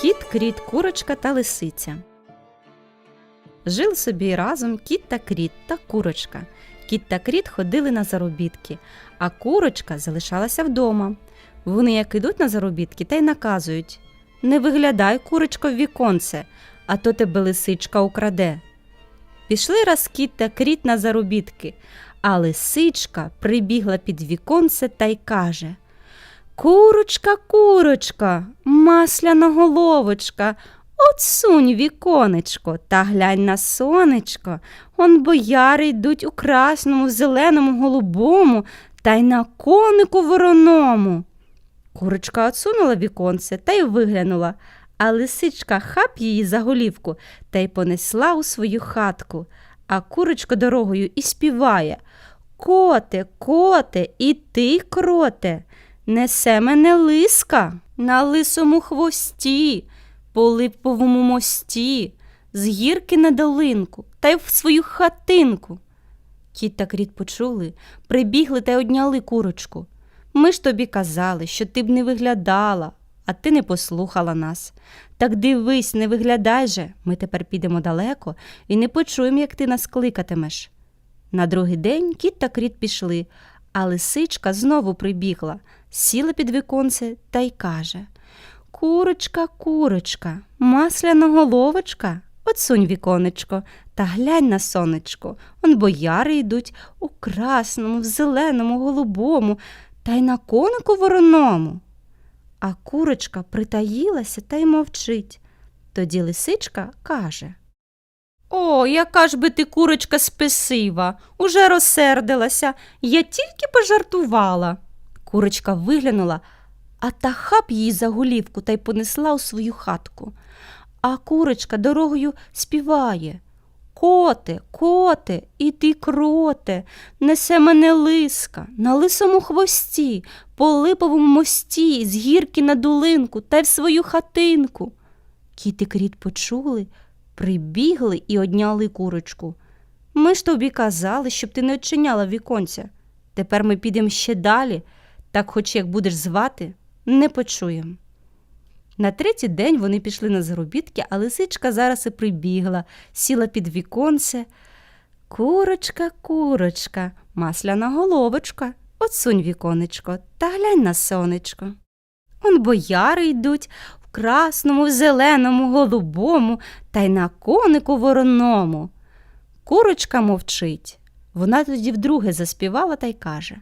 Кіт, кріт, курочка та лисиця. Жили собі разом кіт та кріт та курочка. Кіт та кріт ходили на заробітки, а курочка залишалася вдома. Вони як ідуть на заробітки та й наказують Не виглядай, курочко, в віконце, а то тебе лисичка украде. Пішли раз кіт та кріт на заробітки, а лисичка прибігла під віконце та й каже Курочка, курочка, масляна головочка, отсунь віконечко та глянь на сонечко. Он бояри йдуть у красному, зеленому, голубому та й на конику вороному. Курочка отсунула віконце та й виглянула, а лисичка хап її за голівку та й понесла у свою хатку. А курочка дорогою і співає Коте, коте, і ти, кроте, несе мене лиска на лисому хвості, по липовому мості, з гірки на долинку та й в свою хатинку. Кіт та кріт почули, прибігли та й одняли курочку. Ми ж тобі казали, що ти б не виглядала, а ти не послухала нас. Так дивись, не виглядай же, ми тепер підемо далеко і не почуємо, як ти нас кликатимеш. На другий день кіт та кріт пішли, а лисичка знову прибігла, сіла під віконце та й каже Курочка, курочка, масляна головочка, отсунь віконечко та глянь на сонечко. Он бояри йдуть у красному, в зеленому, голубому та й на конику вороному. А курочка притаїлася та й мовчить. Тоді лисичка каже О, яка ж би ти курочка спесива, уже розсердилася, я тільки пожартувала. Курочка виглянула, а та хап її за голівку та й понесла у свою хатку. А курочка дорогою співає. Коте, коте, і ти кроте, несе мене лиска на лисому хвості, по липовому мості, з гірки на долинку та в свою хатинку. Кіт і кріт почули, прибігли і одняли курочку. Ми ж тобі казали, щоб ти не очиняла віконця. Тепер ми підемо ще далі, так хоч як будеш звати, не почуємо. На третій день вони пішли на заробітки, а лисичка зараз і прибігла, сіла під віконце. Курочка, курочка, масляна головочка, отсунь віконечко та глянь на сонечко. Он бояри йдуть в красному, в зеленому, голубому та й на конику вороному. Курочка мовчить. Вона тоді вдруге заспівала та й каже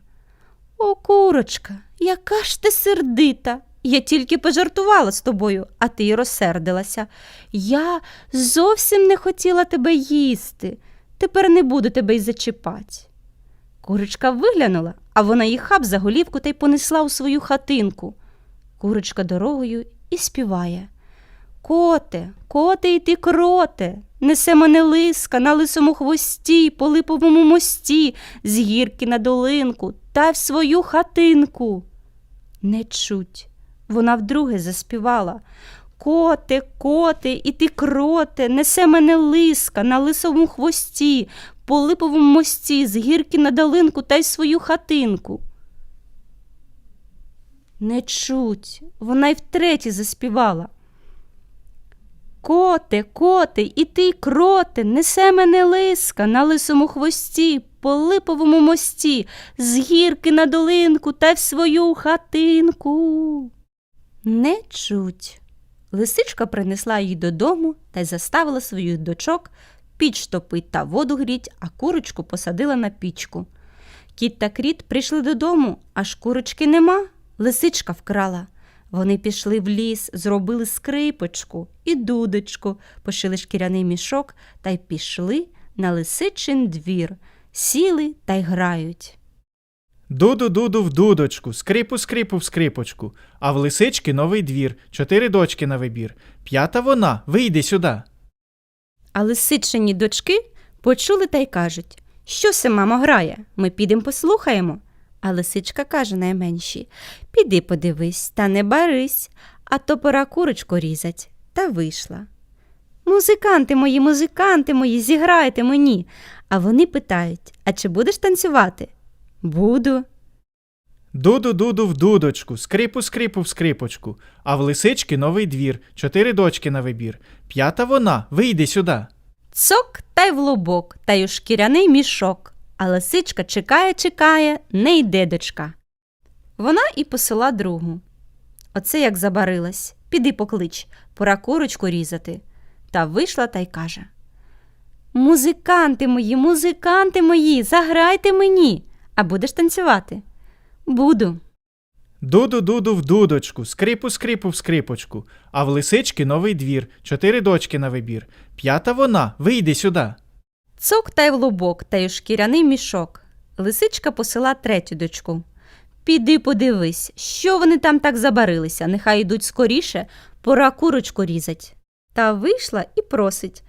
О, курочка, яка ж ти сердита! Я тільки пожартувала з тобою, а ти й розсердилася. Я зовсім не хотіла тебе їсти. Тепер не буду тебе й зачіпати. Курочка виглянула, а вона її хап за голівку та й понесла у свою хатинку. Курочка дорогою і співає. Коте, коте і ти кроте, несе мене лиска на лисому хвості, по липовому мості, з гірки на долинку та в свою хатинку. Не чуть. Вона вдруге заспівала. Коте, коте, і ти кроте, несе мене лиска на лисому хвості, по липовому мості, з гірки на долинку та й свою хатинку. Не чуть, вона й втретє заспівала. Коте, коте, і ти, кроте, несе мене лиска на лисому хвості, по липовому мості, з гірки на долинку та й в свою хатинку. Не чуть. Лисичка принесла її додому та й заставила своїх дочок піч топить та воду гріть, а курочку посадила на пічку. Кіт та кріт прийшли додому, аж курочки нема. Лисичка вкрала. Вони пішли в ліс, зробили скрипочку і дудочку, пошили шкіряний мішок та й пішли на лисичин двір, сіли та й грають. Дуду дуду в дудочку, скрипу скрипу в скрипочку, а в лисички новий двір, чотири дочки на вибір. П'ята вона, вийди сюди. А лисичині дочки почули та й кажуть, що се мама грає, ми підемо послухаємо. А лисичка каже найменші Піди подивись, та не барись, а то пора курочку різать. Та вийшла. Музиканти мої, музиканти мої, зіграйте мені. А вони питають А чи будеш танцювати? Буду. Дуду, дуду в дудочку, скрипу, скрипу в скрипочку, а в лисички новий двір, чотири дочки на вибір. П'ята вона, вийди сюди. Цок та й в лубок, та й у шкіряний мішок. А лисичка чекає, чекає, не йде дочка. Вона і посила другу. Оце як забарилась. Піди поклич, пора курочку різати. Та вийшла та й каже: Музиканти мої, музиканти мої, заграйте мені, а будеш танцювати? Буду. Дуду, дуду в дудочку, скрипу, скрипу в скрипочку, а в лисички новий двір, чотири дочки на вибір. П'ята вона, вийди сюди. Цок та й в лубок, та й у шкіряний мішок. Лисичка посила третю дочку. Піди подивись, що вони там так забарилися, нехай йдуть скоріше, пора курочку різать. Та вийшла і просить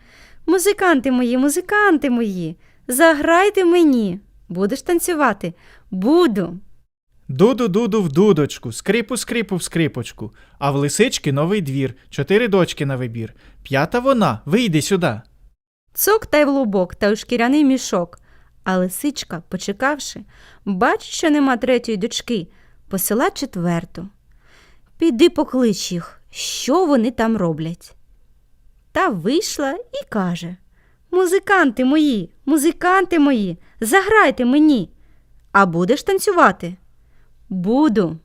Музиканти мої, музиканти мої, заграйте мені. Будеш танцювати? Буду. Дуду, дуду в дудочку, скрипу, скрипу в скрипочку, а в лисички новий двір, чотири дочки на вибір. П'ята вона, вийди сюди. Цок та й в лубок, та й у шкіряний мішок. А лисичка, почекавши, бачить, що нема третьої дочки, посила четверту. Піди поклич їх, що вони там роблять. Та вийшла і каже Музиканти мої, музиканти мої, заграйте мені. А будеш танцювати? Буду.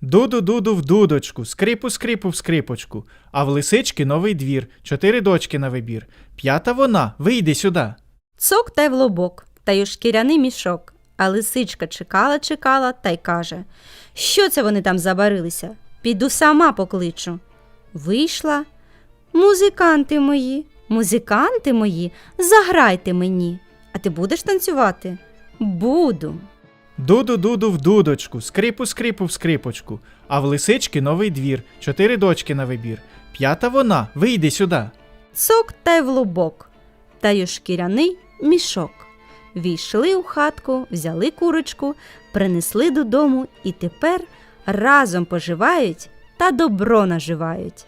Дуду, дуду в дудочку, скрипу, скрипу в скрипочку, а в лисички новий двір, чотири дочки на вибір. П'ята вона, вийди сюди. Цок та й в лобок, та й у шкіряний мішок. А лисичка чекала, чекала та й каже Що це вони там забарилися? Піду сама покличу. Вийшла. Музиканти мої, музиканти мої, заграйте мені. А ти будеш танцювати? Буду. Дуду, дуду в дудочку, скрипу, скрипу в скрипочку, а в лисички новий двір, чотири дочки на вибір. П'ята вона, вийди сюди. Цок та й в лубок, та й у шкіряний мішок. Війшли у хатку, взяли курочку, принесли додому і тепер разом поживають та добро наживають.